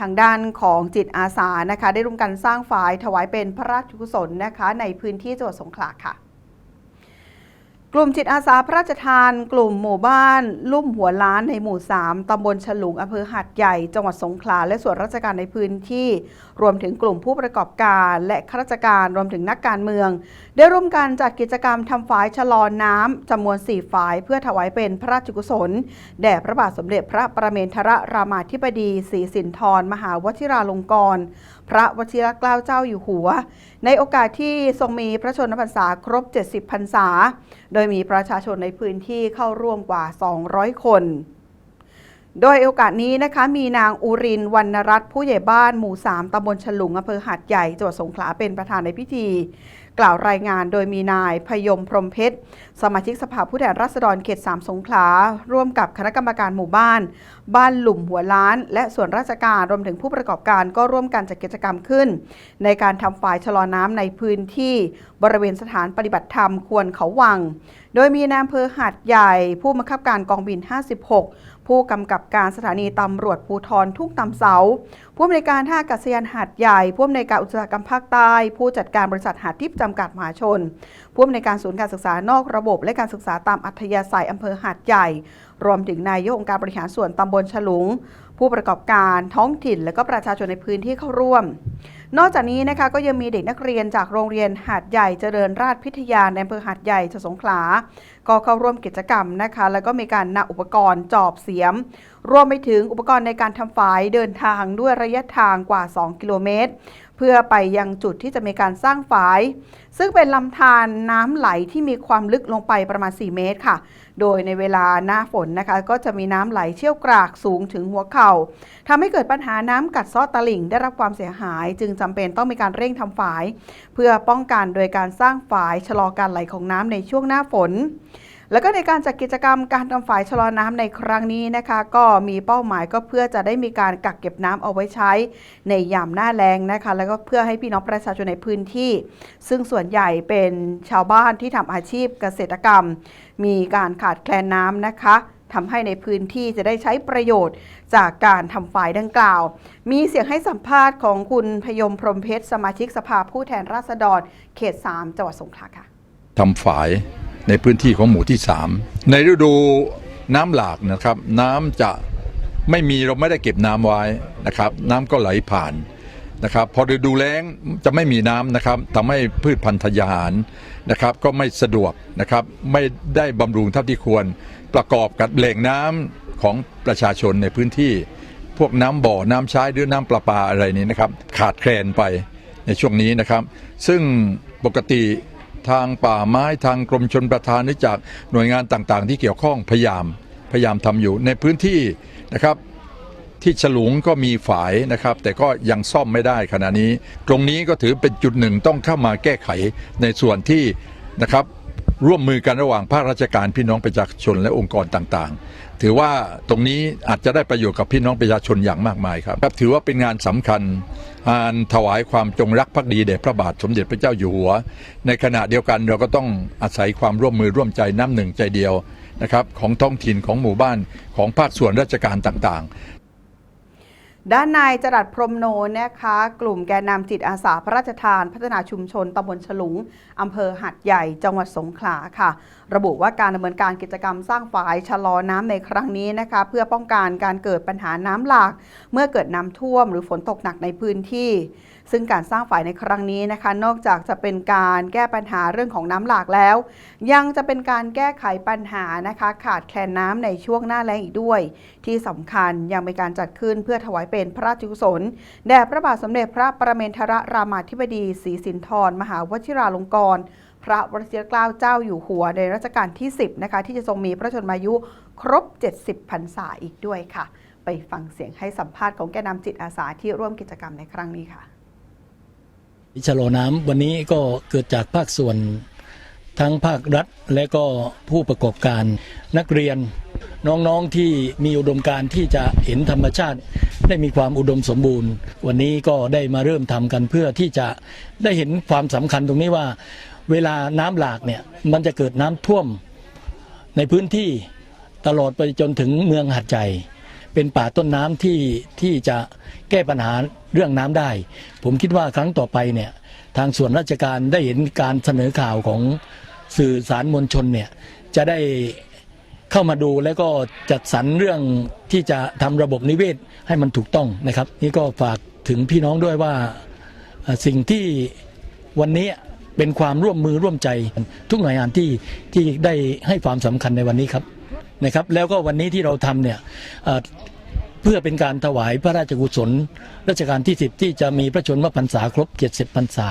ทางด้านของจิตอาสานะคะ ได้ร่วมกันสร้างฝายถวายเป็นพระราชกุศลนะคะ ในพื้นที่จังหวัดสงขลาค่ะ กลุ่มจิตอาสาพระราชทาน กลุ่มหมู่บ้าน ลุ่มหัวล้านในหมู่ 3 ตำบลฉลุงอำเภอหัดใหญ่ จังหวัดสงขลา และส่วนราชการในพื้นที่ รวมถึงกลุ่มผู้ประกอบการ และข้าราชการ รวมถึงนักการเมือง ได้ร่วมกันจัดกิจกรรมทำฝายชะลอน้ำจำนวน 4 ฝาย เพื่อถวายเป็นพระราชกุศล แด่พระบาทสมเด็จพระประเมนทรรามาธิบดีศรีสินธรมหาวชิราลงกรณ พระวชิรเกล้าเจ้าอยู่หัว ในโอกาสที่ทรงมีพระชนมพรรษาครบ 70 พรรษา โดยมีประชาชนในพื้นที่เข้าร่วมกว่า 200 คน โดยโอกาสนี้นะคะมีนางอุรินวรรณรัตน์ผู้ใหญ่บ้านหมู่ 3ตำบลฉลุงอำเภอหาดใหญ่จังหวัดสงขลาเป็นประธานในพิธีกล่าวรายงานโดยมีนายพยมพรมเพชร สมาชิกสภาผู้แทนราษฎรเขต 3 สงขลา ร่วมกับคณะกรรมการหมู่บ้าน บ้านหลุมหัวล้าน และส่วนราชการรวมถึงผู้ประกอบการก็ร่วมกันจัดกิจกรรมขึ้น ในการทำฝายชะลอน้ำในพื้นที่บริเวณสถานปฏิบัติธรรมควรเขาวัง โดยมีนายอำเภอหาดใหญ่ ผู้บังคับการกองบิน 56ผู้กำกับการสถานีตำรวจภูทรทุ่งตำเสา ผู้อำนวยการท่าอากาศยานหาดใหญ่ ผู้อำนวยการอุตสาหกรรมภาคใต้ ผู้จัดการบริษัทหาดทิพย์จำกัดมหาชน ผู้อำนวยการศูนย์การศึกษานอกระบบ และการศึกษาตามอัธยาศัยอำเภอหาดใหญ่ รวมถึงนายกองค์การบริหารส่วนตำบลฉลุง ผู้ประกอบการท้องถิ่น และก็ประชาชนในพื้นที่เข้าร่วม นอกจากนี้นะคะก็ยังมีเด็กนักเรียนจากโรงเรียนหาดใหญ่เจริญราชพิทยาในอำเภอหาดใหญ่จังหวัดสงขลา ก็เข้าร่วมกิจกรรมนะคะ แล้วก็มีการนำอุปกรณ์จอบเสียม รวมไปถึงอุปกรณ์ในการทำฝายเดินทางด้วยระยะทางกว่า 2 กิโลเมตร พื่อไปยังจุดที่จะมีการสร้างฝาย ซึ่งเป็นลำธารน้ำไหลที่มีความลึกลงไปประมาณ 4 เมตรค่ะ โดยในเวลาหน้าฝนนะคะ ก็จะมีน้ำไหลเชี่ยวกรากสูงถึงหัวเข่าทำให้เกิดปัญหาน้ำกัดซาะตลิ่งได้รับความเสียหาย จึงจำเป็นต้องมีการเร่งทำฝาย เพื่อป้องกันโดยการสร้างฝายชะลอการไหลของน้ำในช่วงหน้าฝน แล้วก็ในการจัดกิจกรรมการทำฝายชะลอน้ำในครั้งนี้นะคะ ก็มีเป้าหมายก็เพื่อจะได้มีการกักเก็บน้ำเอาไว้ใช้ ในยามหน้าแล้งนะคะ แล้วก็เพื่อให้พี่น้องประชาชนในพื้นที่ ซึ่งส่วนใหญ่เป็นชาวบ้านที่ทำอาชีพเกษตรกรรม มีการขาดแคลนน้ำนะคะทำให้ในพื้นที่จะได้ใช้ประโยชน์จากการทำฝายดังกล่าว มีเสียงให้สัมภาษณ์ของคุณพยมพรหมเพชร สมาชิกสภาผู้แทนราษฎร เขต 3 จังหวัดสงขลาค่ะทำฝาย ในพื้นที่ของหมู่ที่ 3 ในฤดูน้ำหลากนะครับ น้ำจะไม่มีเราไม่ได้เก็บน้ำไว้นะครับ น้ำก็ไหลผ่านนะครับ พอฤดูแล้งจะไม่มีน้ำนะครับทำให้พืชพันธุ์ทยาหารนะครับ ก็ไม่สะดวกนะครับ ไม่ได้บำรุงเท่าที่ควรประกอบกับแหล่งน้ำของประชาชนในพื้นที่ พวกน้ำบ่อน้ำใช้หรือน้ำประปาอะไรนี้นะครับ ขาดแคลนไปในช่วงนี้นะครับ ซึ่งปกติ ทางป่าไม้ทางกรมชนประทานหรือจากหน่วยงานต่างๆ ที่เกี่ยวข้องพยายามพยายามทำอยู่ในพื้นที่นะครับที่ฉลุงก็มีฝายนะครับ แต่ก็ยังซ่อมไม่ได้ขณะนี้ ตรงนี้ก็ถือเป็นจุดหนึ่งต้องเข้ามาแก้ไขในส่วนที่นะครับร่วมมือกันระหว่างภาคราชการพี่น้องประชาชนและองค์กรต่างๆ ถือว่าตรงนี้อาจจะได้ประโยชน์กับพี่น้องประชาชนอย่างมากมายครับครับถือว่าเป็นงานสำคัญ กานถวายความจงรักภักดีแด่พระบาทสมเด็จพระเจ้าอยู่หัว ในขณะเดียวกันเราก็ต้องอาศัยความร่วมมือร่วมใจน้ำหนึ่งใจเดียวนะครับของท้องถิ่นของหมู่บ้านของภาคส่วนราชการต่าง ด้านนายจรัสพรมโนนะคะ กลุ่มแกนนำจิตอาสาพระราชทาน พัฒนาชุมชนตำบลฉลุงอำเภอหัดใหญ่จังหวัดสงขลาค่ะ ระบุว่าการดำเนินการกิจกรรมสร้างฝายชะลอน้ำในครั้งนี้นะคะ เพื่อป้องกันการเกิดปัญหาน้ำหลาก เมื่อเกิดน้ำท่วมหรือฝนตกหนักในพื้นที่ ซึ่งการสร้างฝ่ายในครั้งนี้นะคะ นอกจากจะเป็นการแก้ปัญหาเรื่องของน้ำหลากแล้ว ยังจะเป็นการแก้ไขปัญหานะคะ ขาดแคลนน้ำในช่วงหน้าแล้งอีกด้วย ที่สำคัญยังเป็นการจัดขึ้นเพื่อถวายเป็นพระราชกุศลแด่พระบาทสมเด็จพระประเมนทรรามาธิบดีศรีสินธรมหาวชิราลงกรณพระวชิรเกล้าเจ้าอยู่หัวในรัชกาลที่ 10 นะคะ ที่จะทรงมีพระชนมายุครบ 70พรรษาอีกด้วยค่ะ ไปฟังเสียงให้สัมภาษณ์ของแกนนำจิตอาสาที่ร่วมกิจกรรมในครั้งนี้ค่ะ ชะลอน้ำวันนี้ก็เกิดจากภาคส่วนทั้งภาครัฐและก็ผู้ประกอบการนักเรียน น้องๆที่มีอุดมการที่จะเห็นธรรมชาติ ได้มีความอุดมสมบูรณ์ วันนี้ก็ได้มาเริ่มทำกันเพื่อที่จะได้เห็นความสำคัญตรงนี้ว่า เวลาน้ำหลากเนี่ยมันจะเกิดน้ำท่วมในพื้นที่ตลอดไปจนถึงเมืองหัดใหญ่เป็นป่าต้นน้ำที่ที่จะ แก้ปัญหาเรื่องน้ำได้ ผมคิดว่าครั้งต่อไปเนี่ยทางส่วนราชการได้เห็นการเสนอข่าวของสื่อสารมวลชนเนี่ยจะได้เข้ามาดูแล้วก็จัดสรรเรื่องที่จะทำระบบนิเวศให้มันถูกต้องนะครับ นี่ก็ฝากถึงพี่น้องด้วยว่าสิ่งที่วันนี้เป็นความร่วมมือร่วมใจทุกหน่วยงานที่ที่ได้ให้ความสำคัญในวันนี้ครับนะครับ แล้วก็วันนี้ที่เราทำเนี่ย เพื่อเป็นการถวายพระราชกุศลรัชกาลที่ 10 ที่จะมีพระชนมพรรษาครบ 70 พรรษา